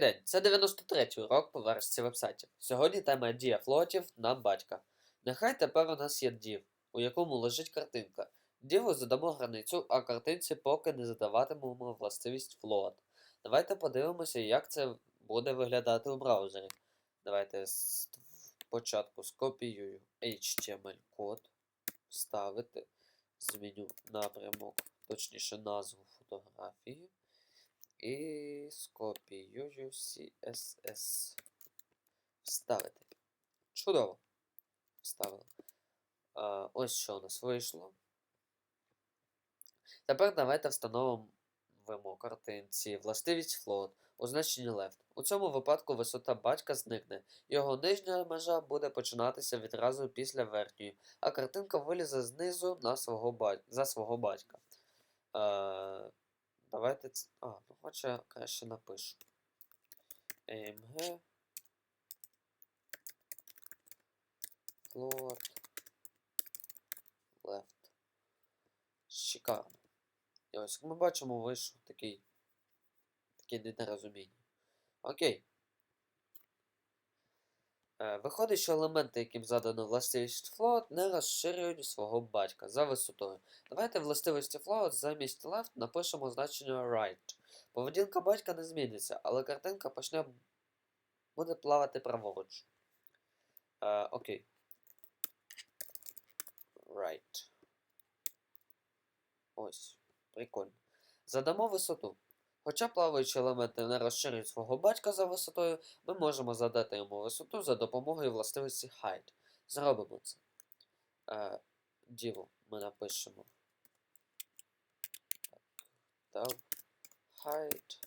День, це 93-й урок по версії вебсайтів. Сьогодні тема дія флотів на батька. Нехай тепер у нас є дів, у якому лежить картинка. Діву задамо границю, а картинці поки не задаватимемо властивість float. Давайте подивимося, як це буде виглядати у браузері. Давайте спочатку скопіюю HTML-код, вставити, зміню напрямок, точніше назву фотографії. І скопіюю CSS. Вставити. Чудово. Вставили. А, ось що у нас вийшло. Тепер давайте встановимо картинці властивість float у значенні left. У цьому випадку висота батька зникне. Його нижня межа буде починатися відразу після верхньої, а картинка вилізе знизу на свого за свого батька. Е... Давайте. ц- А, ну хоча краще напишу. AMG. Float. Left. Шикарно. І ось як ми бачимо, вийшов такий. Таке недорозуміння. Окей. Е, Виходить, що елементи, яким задано властивість float, не розширюють свого батька за висотою. Давайте властивості float замість left напишемо значення right. Поведінка батька не зміниться, але картинка почне буде плавати праворуч. Е, окей. Right. Ось. Прикольно. Задамо висоту. Хоча плаваючі елементи не розширюють свого батька за висотою, ми можемо задати йому висоту за допомогою властивості height. Зробимо це. Е, діву ми напишемо. Так, height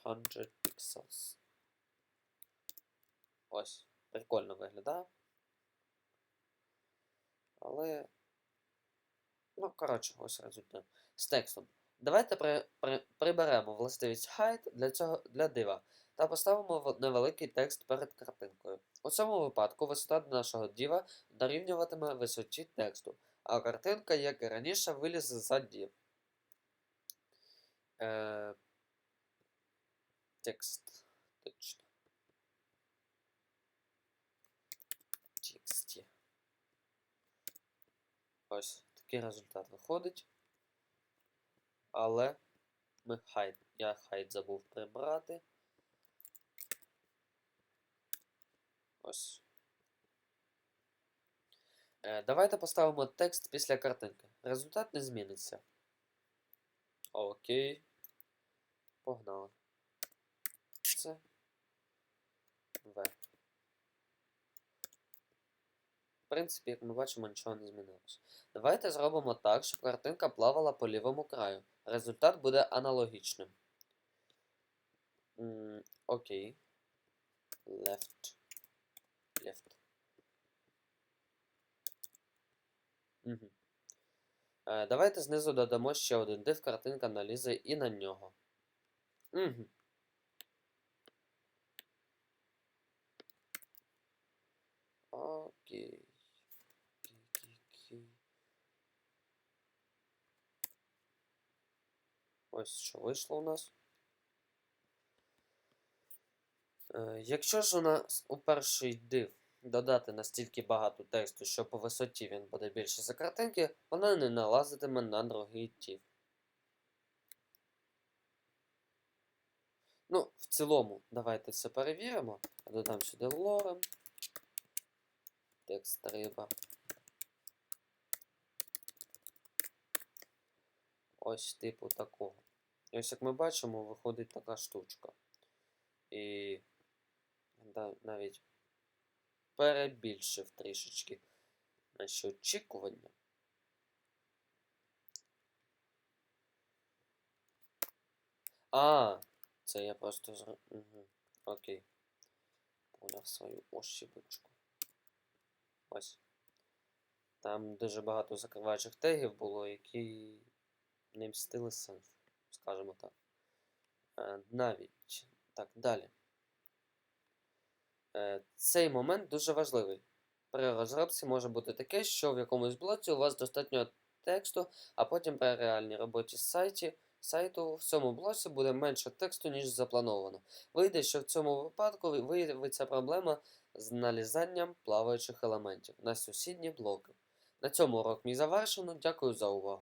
100 pixels. Ось. Прикольно виглядає. Але. Ну, коротше, ось результат. З текстом. Давайте при, при, приберемо властивість height для цього для дива та поставимо невеликий текст перед картинкою. У цьому випадку висота нашого діва дорівнюватиме висоті тексту, а картинка, як і раніше, вилізе за дів. Е, текст. Точно. Тексті. Ось такий результат виходить. Але ми хайт. Я хайт забув прибрати. Ось. Е, давайте поставимо текст після картинки. Результат не зміниться. Окей. Погнали. Це. В. В принципі, як ми бачимо, нічого не змінилось. Давайте зробимо так, щоб картинка плавала по лівому краю. Результат буде аналогічним. Окей. Left. Left. Угу. Е, давайте знизу додамо ще один div, картинка налізе і на нього. Окей, окей. Ось що вийшло у нас. Е, якщо ж у нас у перший div додати настільки багато тексту, що по висоті він буде більше за картинки, вона не налазитиме на другий div. Ну, в цілому, давайте це перевіримо. Додам сюди лорем. Текст риба. Ось типу такого. І ось як ми бачимо, виходить така штучка. І навіть перебільшив трішечки наші очікування. А, це я просто зро... Угу. Окей. Поняв свою ошибочку. Ось. Там дуже багато закриваючих тегів було, які не мстили сенс, скажімо так. Е, навіть. Так, далі. Е, цей момент дуже важливий. При розробці може бути таке, що в якомусь блоці у вас достатньо тексту, а потім при реальній роботі сайті, сайту в цьому блоці буде менше тексту, ніж заплановано. Вийде, що в цьому випадку виявиться проблема з налізанням плаваючих елементів на сусідні блоки. На цьому урок мій завершено. Дякую за увагу.